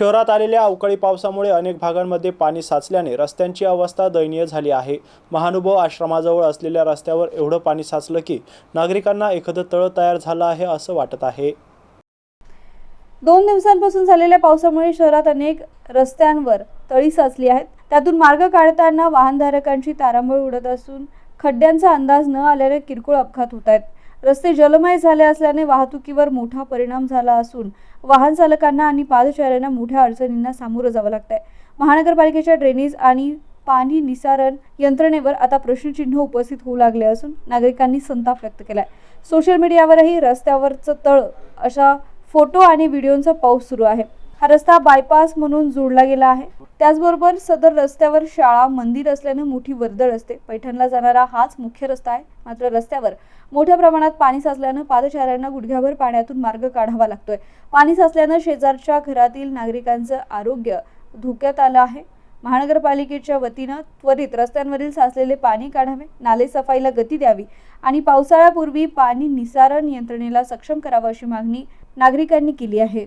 शहरात आलेल्या अवकाळी पावसामुळे अनेक भागांमध्ये पाणी साचल्याने रस्त्यांची अवस्था दयनीय झाली आहे. महानुभव आश्रमाजवळ असलेल्या रस्त्यावर एवढं पाणी साचलं की नागरिकांना एखादं तळ तयार झालं आहे असं वाटत आहे. दोन दिवसांपासून झालेल्या पावसामुळे शहरात अनेक रस्त्यांवर तळी साचली आहेत. त्यातून मार्ग काढताना वाहनधारकांची तारांबळ उडत असून खड्ड्यांचा अंदाज न आल्याने किरकोळ अपघात होत आहेत. रस्ते जलमय झाले असल्याने वाहतुकीवर मोठा परिणाम झाला असून वाहन चालकांना आणि पादचाऱ्यांना मोठ्या अडचणींना सामोरं जावं लागतंय. महानगरपालिकेच्या ड्रेनेज आणि पाणी निसारण यंत्रणेवर आता प्रश्नचिन्ह उपस्थित होऊ लागले असून नागरिकांनी संताप व्यक्त केलाय. सोशल मीडियावरही रस्त्यावरचं तळ अशा फोटो आणि व्हिडिओंचा पाऊस सुरू आहे. हा रस्ता बायपास म्हणून जोडला गेला आहे. त्याचबरोबर सदर रस्त्यावर शाळा मंदिर असल्याने मोठी वर्दळ असते. पैठणला जाणारा हाच मुख्य रस्ता आहे. मात्र रस्त्यावर मोठ्या प्रमाणात पाणी साचल्यानं पादचाऱ्यांना गुडघ्याभर पाण्यातून मार्ग काढावा लागतोय. पाणी साचल्यानं शेजारच्या घरातील नागरिकांचं आरोग्य धोक्यात आलं आहे. महानगरपालिकेच्या वतीनं त्वरित रस्त्यांवरील साचलेले पाणी काढावे नाले सफाईला गती द्यावी आणि पावसाळ्यापूर्वी पाणी निसारण यंत्रणेला सक्षम करावं अशी मागणी नागरिकांनी केली आहे.